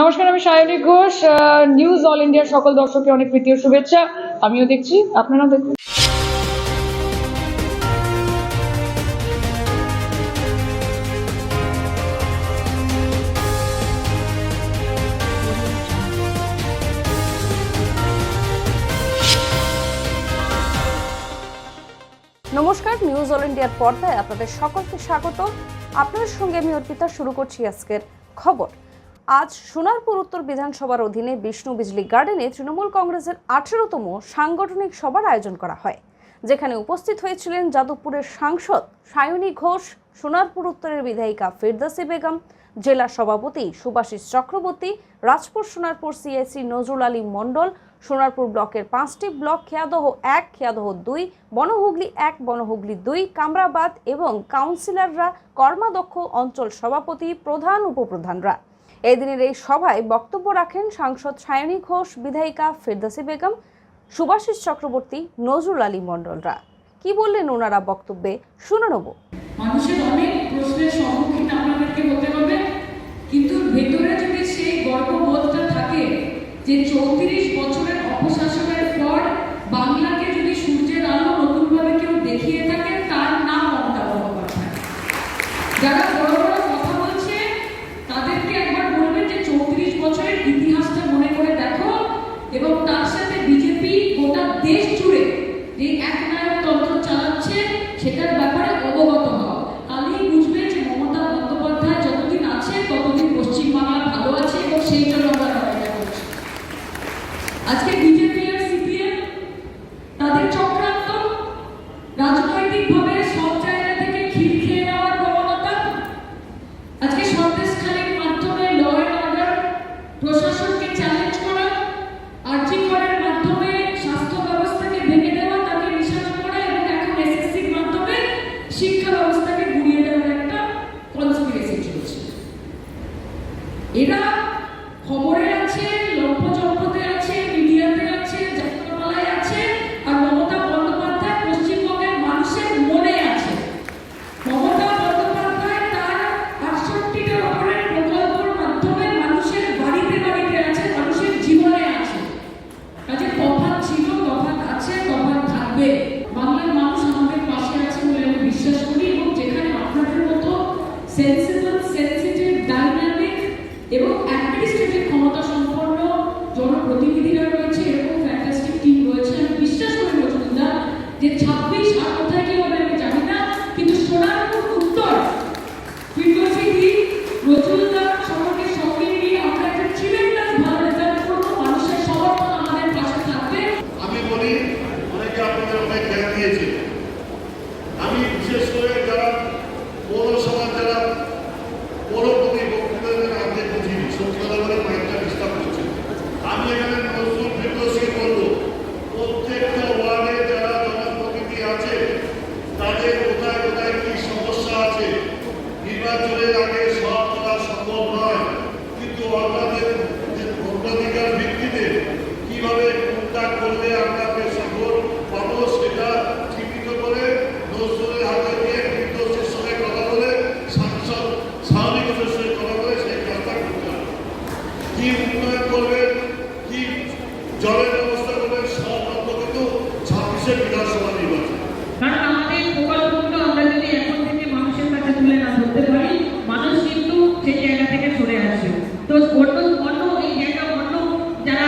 নমস্কার, আমি Sayani Ghosh news all ইন্ডিয়ার সকল দর্শককে অনেক প্রীতি ও শুভেচ্ছা। আমিও দেখছি, আপনারাও দেখুন। নমস্কার নিউজ অল ইন্ডিয়ার পর্দায় আপনাদের সকলকে স্বাগত। আপনার সঙ্গে আমি অর্পিতা, শুরু করছি আজকের খবর। আজ সোনারপুর উত্তর বিধানসভার অধীনে বিষ্ণু বিজলি গার্ডেনে তৃণমূল কংগ্রেসের আঠেরোতম সাংগঠনিক সভার আয়োজন করা হয়। যেখানে উপস্থিত হয়েছিলেন যাদবপুরের সাংসদ সায়নী ঘোষ, সোনারপুর উত্তরের বিধায়িকা ফিরদাসি বেগম, জেলা সভাপতি সুভাষিস চক্রবর্তী, রাজপুর সোনারপুর সিএসসি নজরুল আলী মণ্ডল, সোনারপুর ব্লকের পাঁচটি ব্লক খেয়াদহ এক, খেয়াদহ দুই, বনহুগলি এক, বনহুগলি দুই, কামরাবাদ এবং কাউন্সিলররা কর্মাধ্যক্ষ অঞ্চল সভাপতি, প্রধান উপপ্রধানরা। এই দিনের এই সভায় বক্তব্য রাখেন সাংসদ সায়নী ঘোষ, বিধায়িকা ফেরদাসি বেগম, সুভাষিস চক্রবর্তী, নজরুল আলী মণ্ডলরা। কি বললেন ওনারা বক্তব্যে? শুনে নেব। মানুষের অনেক প্রশ্নের সম্মুখীন হতে হবে, কিন্তু ভেতরে যদি সেই গর্ববোধটা থাকে যে চৌত্রিশ বছরের অপশাসনের পর বাংলাকে যদি সূর্যের আলো নতুনভাবে কেউ দেখিয়ে থাকে, তার নাম মমতা বন্দ্যোপাধ্যায়। যারা আপনাদের অনেক জ্ঞান দিয়েছে আমি বিশেষ করে যারা পৌরসভার যারা পৌরপতি বক্তৃতাদের আগে বুঝিনি সত্যি কথা বলে কয়েকটা ডিস্টার্ব করছে আমি এখানে নজরুল ফিরদোসকে বলব প্রত্যেকটা ওয়ার্ডে যারা জনপ্রতিনিধি আছে তাদের কোথায় কোথায় কি সমস্যা আছে নির্বাচনের আগে সব করা সম্ভব নয় কিন্তু আপনাদের যে অগ্রাধিকার ভিত্তিতে কীভাবে কোনটা করলে আমরা বেশি ভোট পাবো সেটা চিহ্নিত করে নজরুলের হাতে দিয়ে ফিরদৌসের সঙ্গে কথা বলে সাংসদ স্বাভাবিকতার সঙ্গে কথা বলে সেই কাজটা করতে হবে কি উন্নয়ন করবেন কি জলের ব্যবস্থা করবেন সব কিন্তু ছাব্বিশের বিধানসভা নির্বাচন। এখন থেকে মানুষের কাছে তুলে না ধরতে পারি, মানুষ কিন্তু সেই জায়গা থেকে সরে আসবে। তো অন্য অন্য এই জায়গা অন্য যারা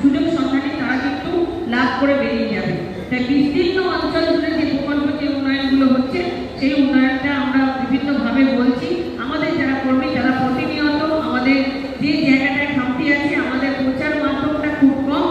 সুযোগ সন্ধানী, তারা কিন্তু লাভ করে বেরিয়ে যাবে। তাই বিস্তীর্ণ অঞ্চল জুড়ে যে প্রকল্প, যে উন্নয়নগুলো হচ্ছে, সেই উন্নয়নটা আমরা বিভিন্নভাবে বলছি আমাদের যারা কর্মী যারা প্রতিনিয়ত আমাদের যে জায়গাটায় খামতি আছে আমাদের প্রচার মাধ্যমটা খুব কম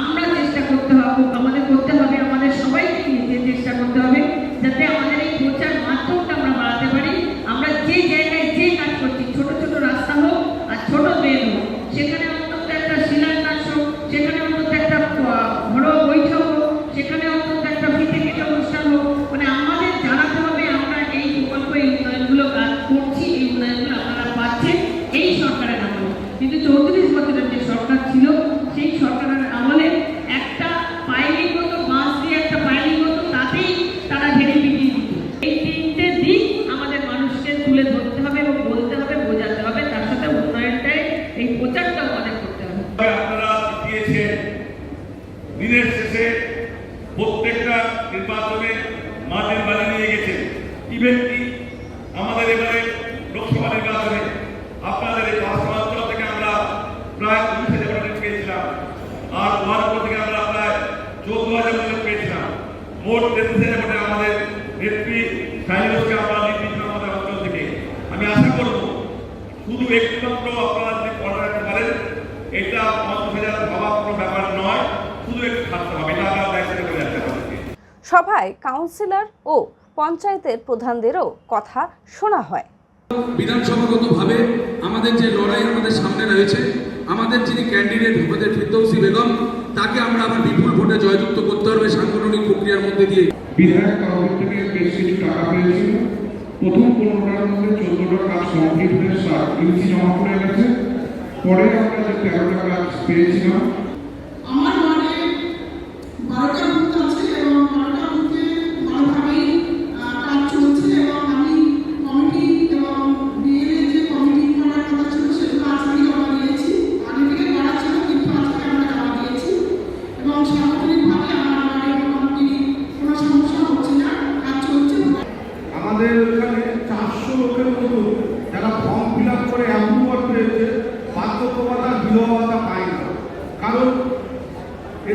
আমরা চেষ্টা করতে হবে আমাদের করতে হবে আমাদের সবাইকে নিয়ে চেষ্টা করতে হবে যাতে আমাদের এই প্রচার মাধ্যমটা আমরা বাড়াতে পারি আমরা যে জায়গায় যে কাজ করছি ছোট ছোট রাস্তা হোক আর ছোট ট্রেন হোক সেখানে অন্তত একটা শিলান্যাস হোক সেখানে অন্তত একটা আহ, বড় বৈঠক হোক সেখানে অন্তত একটা ফিতে কেটে অনুষ্ঠান হোক মানে আমাদের জানাতে হবে আমরা এই প্রকল্প এই উন্নয়নগুলো কাজ করছি এই উন্নয়নগুলো আপনারা পাচ্ছেন এই সরকারের আমলে কিন্তু চৌত্রিশ বছরের যে সরকার ছিল সেই সরকারের আমলে একটা পাইলিং মতো বাঁশ দিয়ে একটা পাইলিং মতো তাতেই তারা ঢেলে পিটিয়ে দিত এই তিনটে দিক আমাদের মানুষকে তুলে ধরতে হবে এবং বলতে হবে বোঝাতে হবে তার সাথে উন্নয়নটাই এই প্রচারটা প্রায় উনিশ হাজার মডেল পেয়েছিলাম। আর ওয়ার্ড থেকে আমরা প্রায় চোদ্দ হাজার মডেল পেয়েছিলাম। মোট তেত্রিশ হাজার মডেল আমাদের নেত্রী সাইলোসকে আমরা নির্দিষ্ট আমাদের অঞ্চল থেকে। আমি আশা করব শুধু একমাত্র আপনারা যদি অর্ডার রাখতে পারেন এটা পঞ্চাশ হাজার ভাবা কোনো ব্যাপার নয় শুধু একটু থাকতে হবে এটা আমরা দায়িত্ব করে রাখতে পারি সভায় কাউন্সিলর ও পঞ্চায়েতের প্রধানদেরও কথা শোনা হয়। বিধানসভাগতভাবে আমাদের যে লড়াই আমাদের সামনে রয়েছে আমাদের যিনি ক্যান্ডিডেট আমাদের ফিরদৌসি বেগম, তাকে আমরা আবার বিপুল ভোটে জয়যুক্ত করতে হবে সাংগঠনিক প্রক্রিয়ার মধ্যে দিয়ে। বিধায়ক তহবিল থেকে টাকা পেয়েছিল প্রথম পনেরোটার মধ্যে চোদ্দটা কাজ কমপ্লিট জমা করে গেছে পরে আমরা যে তেরোটা কাজ পেয়েছিলাম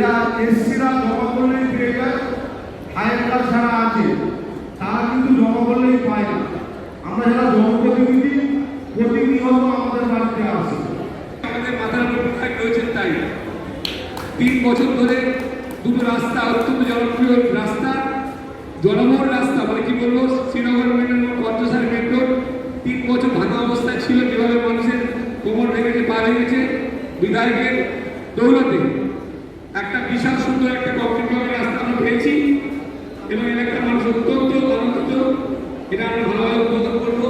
এরা এসসিরা জমা করলেই পেয়ে যায় হায়ার কাজ যারা আছে, তারা কিন্তু জমা করলেই পায় না। আমরা যারা জনপ্রতিনিধি, প্রতিনিয়ত আমাদের বাড়িতে আসি। আমাদের মাথার উপর রয়েছেন তাই। তিন বছর ধরে দুটো রাস্তা, অত্যন্ত জনপ্রিয় রাস্তা, জনবহুল রাস্তা মানে কি বলব, Srinagar main Panchasar main road তিন বছর ভাঙা অবস্থায় ছিল, যেভাবে মানুষের কোমর ভেঙেছে পা ভেঙেছে, বিধায়কের দৌলতে একটা বিশাল সুন্দর একটা কংক্রিট ব্লকের রাস্তা আমরা পেয়েছি এবং এলাকার মানুষ অত্যন্ত আনন্দিত এটা আমরা ভালোভাবে উদ্বোধন করব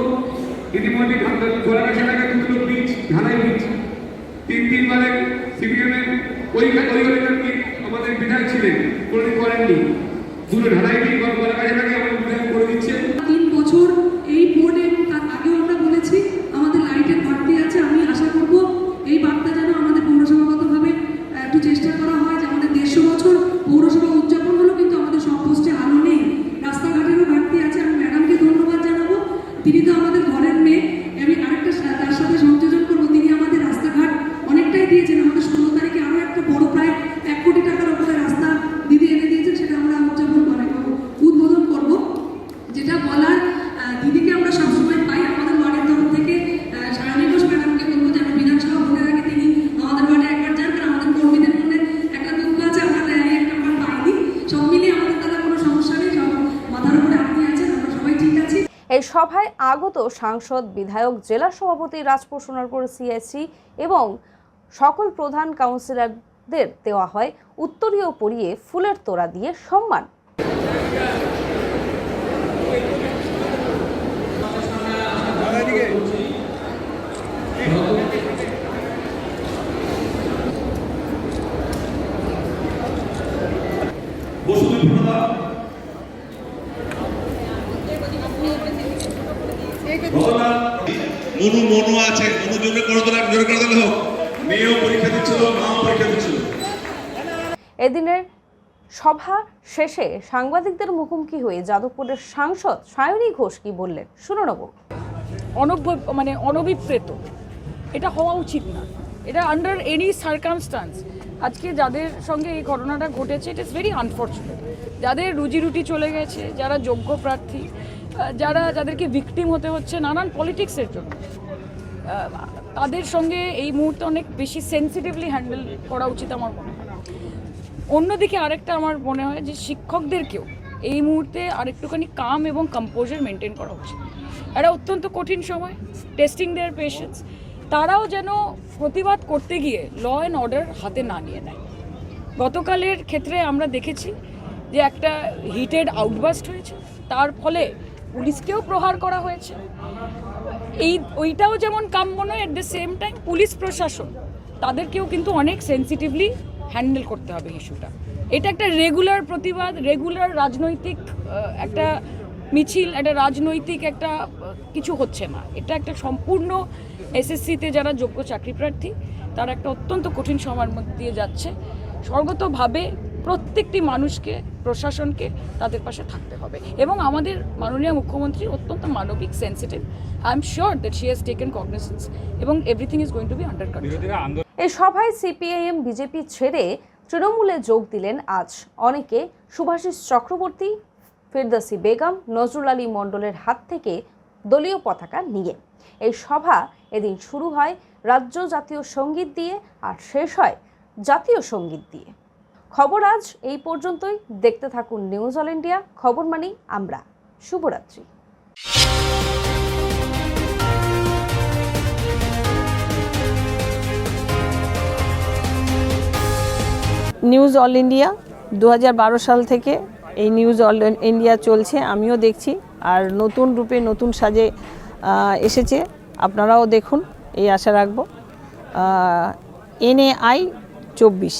ইতিমধ্যে ঘোড়াঘাট এলাকায় দুটো ব্রিজ ঢালাই ব্রিজ তিন তিনবারে সিপিএমের ওই ওই আমাদের বিধায়ক ছিলেন কোনোদিন করেননি। দুটো ঢালাই ব্রিজ ঘোড়াঘাট এলাকায় আমাদের বিধায়ক করে দিচ্ছে তিন বছর এই বোর্ডে তার আগেও আমরা বলেছি আমাদের লাইটের ঘাটতি আছে আমি আশা করব এই বার্তা যেন আমাদের পৌরসভাগতভাবে আহ, একটু চেষ্টা করা হয় যে আমাদের দেড়শো বছর পৌরসভা উদযাপন হলো কিন্তু আমাদের সব পোস্টে আলো নেই রাস্তাঘাটেরও ঘাটতি আছে আমি ম্যাডামকে ধন্যবাদ জানাব তিনি তো আমাদের ঘরের মেয়ে আমি আরেকটা সা- তার সাথে সংযোজন করব তিনি আমাদের রাস্তাঘাট অনেকটাই দিয়েছেন আমাদের ষোলো তারিখে আরও একটা বড় প্রায় এক কোটি টাকার উপরে রাস্তা দিদি এনে দিয়েছেন সেটা আমরা উদযাপন করে উদ্বোধন করব যেটা বলার আহ, দিদিকে আমরা সবসময় পাই আমাদের ওয়ার্ডের তরফ থেকে আহ, সায়নী ঘোষ ম্যাডামকে বলব যেন বিধানসভা ভোটের আগে তিনি আমাদের ওয়ার্ডে একবার যান কারণ আমাদের কর্মীদের মনে একটা দুঃখ আছে আমরা র্যালি একটা বার পাইনি সব মিলিয়ে আমাদের দ্বারা কোনো সমস্যা নেই সব মাথার উপরে আপনি আছেন আমরা সবাই ঠিক আছি এই সভায় আগত সাংসদ, বিধায়ক, জেলা সভাপতি রাজপুর সোনারপুর সিএসসি এবং সকল প্রধান কাউন্সিলরদের দেওয়া হয় উত্তরীয় পরিয়ে ফুলের তোড়া দিয়ে সম্মান। বসুদেব প্রধান মনু মনু আছে মনু জোরে করে দিলে জোরে করে দিলে হোক। মেয়েও পরীক্ষা দিচ্ছিল মাও পরীক্ষা দিচ্ছিল। এদিনের সভা শেষে সাংবাদিকদের মুখোমুখি হয়ে যাদবপুরের সাংসদ সায়নী ঘোষ কি বললেন? শুনে নেব। অনভ্য মানে অনভিপ্রেত। এটা হওয়া উচিত না। এটা আন্ডার এনি সার্কামস্টান্স আজকে যাদের সঙ্গে এই ঘটনাটা ঘটেছে ইট ইস ভেরি আনফর্চুনেট যাদের রুজি রুটি চলে গেছে যারা যোগ্য প্রার্থী যারা যাদেরকে ভিকটিম হতে হচ্ছে নানান পলিটিক্সের জন্য। তাদের সঙ্গে এই মুহূর্তে অনেক বেশি সেন্সিটিভলি হ্যান্ডেল করা উচিত আমার মনে হয়। অন্যদিকে আরেকটা আমার মনে হয় যে শিক্ষকদেরকেও এই মুহূর্তে আরেকটুখানি কাম এবং কম্পোজার মেনটেন করা উচিত। এটা অত্যন্ত কঠিন সময় টেস্টিং দেয়ার পেশেন্স তারাও যেন প্রতিবাদ করতে গিয়ে ল অ্যান্ড অর্ডার হাতে না নিয়ে নেয়। গতকালের ক্ষেত্রে আমরা দেখেছি যে একটা হিটেড আউটবাস্ট হয়েছে। তার ফলে পুলিশকেও প্রহার করা হয়েছে। এই, ওইটাও যেমন কাম্য নয় at the same time police প্রশাসন, তাদেরকেও কিন্তু অনেক সেন্সিটিভলি হ্যান্ডেল করতে হবে ইস্যুটা এটা একটা রেগুলার প্রতিবাদ রেগুলার রাজনৈতিক একটা মিছিল, একটা রাজনৈতিক একটা কিছু হচ্ছে না। এটা একটা সম্পূর্ণ এসএসসিতে যারা যোগ্য চাকরি প্রার্থী, তারা একটা অত্যন্ত কঠিন সময়ের মধ্যে দিয়ে যাচ্ছে। স্বর্গতভাবে প্রত্যেকটি মানুষকে প্রশাসনকে তাদের পাশে থাকতে হবে। এবং আমাদের মাননীয় মুখ্যমন্ত্রী অত্যন্ত মানবিক sensitive I am sure that she has taken cognisance এবং everything is going to be under control এই সভায় সিপিআইএম বিজেপি ছেড়ে তৃণমূলে যোগ দিলেন আজ। অনেকে সুভাষিস চক্রবর্তী ফিরদাসি বেগম নজরুল আলী মণ্ডলের হাত থেকে দলীয় পতাকা নিয়ে। এই সভা এদিন শুরু হয় রাজ্য জাতীয় সংগীত দিয়ে আর শেষ হয় জাতীয় সংগীত দিয়ে। খবর আজ এই পর্যন্তই। দেখতে থাকুন নিউজ অল ইন্ডিয়া খবর মানি আমরা। শুভরাত্রি। নিউজ অল ইন্ডিয়া দু হাজার বারো সাল থেকে এই নিউজ অল ইন্ডিয়া চলছে, আমিও দেখছি। আর নতুন রূপে নতুন সাজে এসেছে। আপনারাও দেখুন, এই আশা রাখব। এনএআই চব্বিশ।